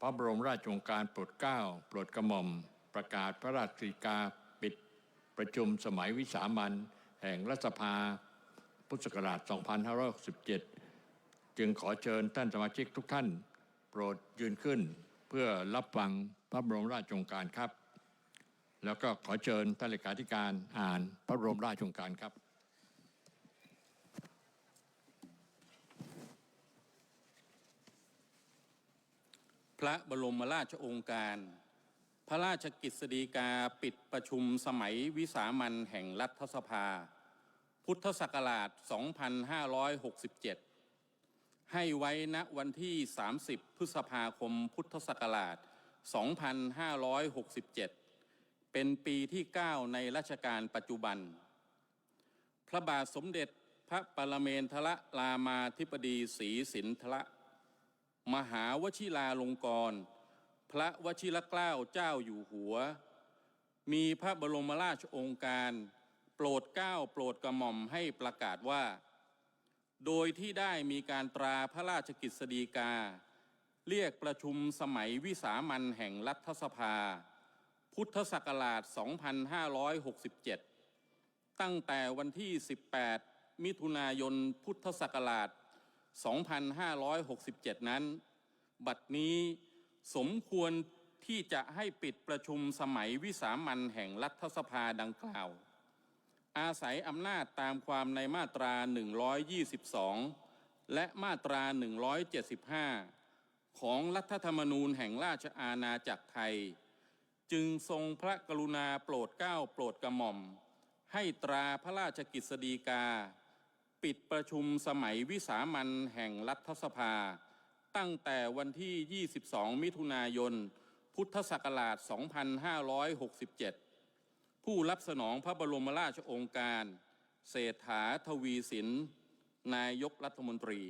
พระบรมราชโองการโปรดเกล้าโปรดกระหม่อม ประกาศพระราชกฤษฎีกาปิดประชุมสมัยวิสามันแห่งรัฐสภาพุทธศักราช 2567 จึงขอเชิญท่านสมาชิกทุกท่าน โปรดยืนขึ้นเพื่อรับฟังพระบรมราชโองการครับ แล้วก็ขอเชิญท่านเลขาธิการอ่านพระบรมราชโองการครับ พระบรมราชองค์การ พระราชกิจสฎีกาปิดประชุมสมัยวิสามันแห่งรัฐสภา พุทธศักราช 2567 ให้ไว้ณวันที่ 30 พฤษภาคมพุทธศักราช 2567 เป็นปีที่ 9 ในรัชกาลปัจจุบัน พระบาทสมเด็จพระปรเมนทรรามาธิบดีศรีสินทร มหาวชิราลงกรณพระวชิรเกล้าเจ้าอยู่หัว มีพระบรมราชองค์การ โปรดเกล้าโปรดกระหม่อมให้ประกาศว่า โดยที่ได้มีการตราพระราชกิจสฎีกา เรียกประชุมสมัยวิสามันแห่งรัฐสภา พุทธศักราช 2567 ตั้งแต่วันที่ 18 มิถุนายนพุทธศักราช 2567 นั้น บัดนี้สมควรที่จะให้ปิดประชุมสมัยวิสามันแห่งรัฐสภาดังกล่าว อาศัยอำนาจตามความในมาตรา 122 และมาตรา 175 ของรัฐธรรมนูญแห่งราชอาณาจักรไทย จึงทรงพระกรุณาโปรดเกล้าโปรดกระหม่อม ให้ตราพระราชกิจสฎีกา ปิดประชุมสมัยวิสามันแห่งรัฐสภา ตั้งแต่วันที่ 22 มิถุนายน พุทธศักราช 2567 ผู้รับสนองพระบรมราชองค์การ เศรษฐาทวีสิน นายกรัฐมนตรี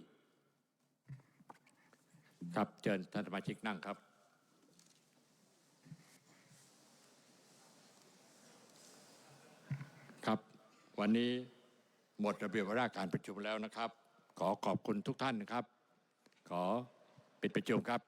ครับเชิญท่านสมาชิกนั่งครับครับ วันนี้ หมดระเบียบวาระการประชุมแล้วนะครับ ขอขอบคุณทุกท่านนะครับ ขอปิดประชุมครับ